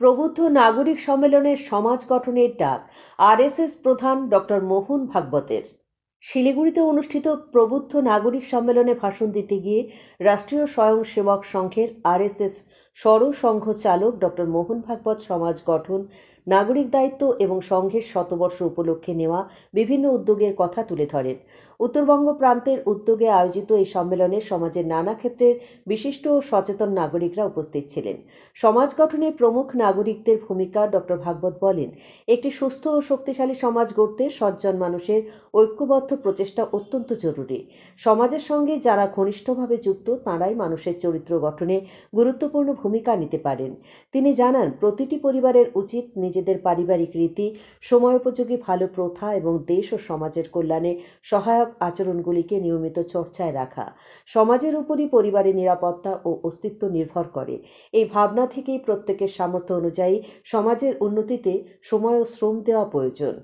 প্রবুদ্ধ নাগরিক সম্মেলনের সমাজ গঠনের ডাক আরএসএস প্রধান ডক্টর মোহন ভাগবতের। শিলিগুড়িতে অনুষ্ঠিত প্রবুদ্ধ নাগরিক সম্মেলনে ভাষণ দিতে গিয়ে রাষ্ট্রীয় স্বয়ংসেবক সংঘের আরএসএস সরসংঘ চালক ডক্টর মোহন ভাগবত সমাজ গঠন নাগরিক দায়িত্ব এবং সংঘের শতবর্ষ উপলক্ষে নেওয়া বিভিন্ন উদ্যোগের কথা তুলে ধরেন। উত্তরবঙ্গ প্রান্তের উদ্যোগে আয়োজিত এই সম্মেলনে সমাজের নানা ক্ষেত্রের বিশিষ্ট ও সচেতন নাগরিকরা উপস্থিত ছিলেন। সমাজ গঠনে প্রমুখ নাগরিকদের ভূমিকা ডক্টর ভাগবত বলেন, একটি সুস্থ ও শক্তিশালী সমাজ গড়তে সজ্জন মানুষের ঐক্যবদ্ধ প্রচেষ্টা অত্যন্ত জরুরি। সমাজের সঙ্গে যারা ঘনিষ্ঠভাবে যুক্ত, তাঁরাই মানুষের চরিত্র গঠনে গুরুত্বপূর্ণ ভূমিকা নিতে পারেন। তিনি জানান, প্রতিটি পরিবারের উচিত নিজেদের পারিবারিক রীতি সময়োপযোগী ভালো প্রথা এবং দেশ ও সমাজের কল্যাণে সহায়ক আচরণগুলিকে নিয়মিত চর্চায় রাখা। সমাজের উপরই পরিবারের নিরাপত্তা ও অস্তিত্ব নির্ভর করে। এই ভাবনা থেকেই প্রত্যেকের সামর্থ্য অনুযায়ী সমাজের উন্নতিতে সময় ও শ্রম দেওয়া প্রয়োজন।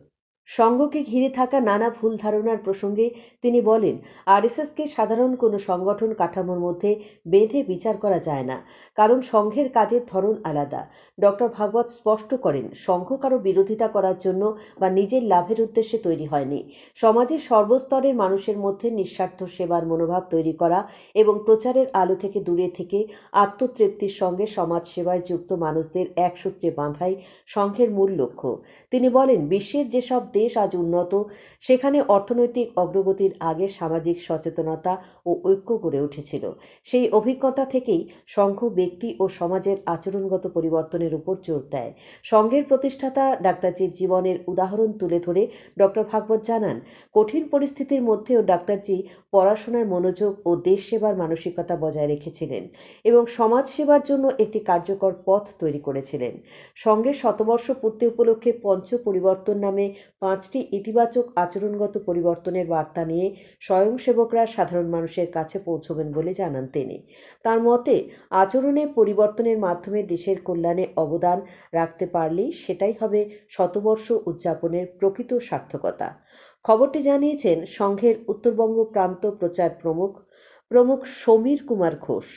সংঘকে ঘিরে থাকা নানা ভুল ধারণার প্রসঙ্গে তিনি বলেন, আরএসএসকে সাধারণ কোনো সংগঠন কাঠামোর মধ্যে বেঁধে বিচার করা যায় না, কারণ সংঘের কাজের ধরন আলাদা। ডক্টর ভাগবত স্পষ্ট করেন সংঘ কারও বিরোধিতা করার জন্য বা নিজের লাভের উদ্দেশ্যে তৈরি হয়নি। সমাজের সর্বস্তরের মানুষের মধ্যে নিঃস্বার্থ সেবার মনোভাব তৈরি করা এবং প্রচারের আলো থেকে দূরে থেকে আত্মতৃপ্তির সঙ্গে সমাজ সেবায় যুক্ত মানুষদের এক সূত্রে বাঁধাই সংঘের মূল লক্ষ্য। তিনি বলেন, বিশ্বের যেসব দেশ আজ উন্নত। সেখানে অর্থনৈতিক অগ্রগতির আগে সামাজিক সচেতনতা ও ঐক্য গড়ে উঠেছিল। সেই অভিজ্ঞতা থেকেই সংঘ ব্যক্তি ও সমাজের আচরণগত পরিবর্তনের উপর জোর দেয়। সংঘের প্রতিষ্ঠাতা ডাক্তারজির জীবনের উদাহরণ তুলে ধরে ডক্টর ভাগবত জানান, কঠিন পরিস্থিতির মধ্যেও ডাক্তারজি পড়াশোনায় মনোযোগ ও দেশ সেবার মানসিকতা বজায় রেখেছিলেন এবং সমাজ সেবার জন্য একটি কার্যকর পথ তৈরি করেছিলেন। সঙ্গের শতবর্ষ পূর্তি উপলক্ষে পঞ্চ পরিবর্তন নামে পাঁচটি ইতিবাচক আচরণগত পরিবর্তনের বার্তা নিয়ে স্বয়ংসেবকরা সাধারণ মানুষের কাছে পৌঁছবেন বলে জানান তিনি। তার মতে, আচরণে পরিবর্তনের মাধ্যমে দেশের কল্যাণে অবদান রাখতে পারলেই সেটাই হবে শতবর্ষ উদযাপনের প্রকৃত সার্থকতা। খবরটি জানিয়েছেন সংঘের উত্তরবঙ্গ প্রান্ত প্রচার প্রমুখ প্রমুখ সমীর কুমার ঘোষ।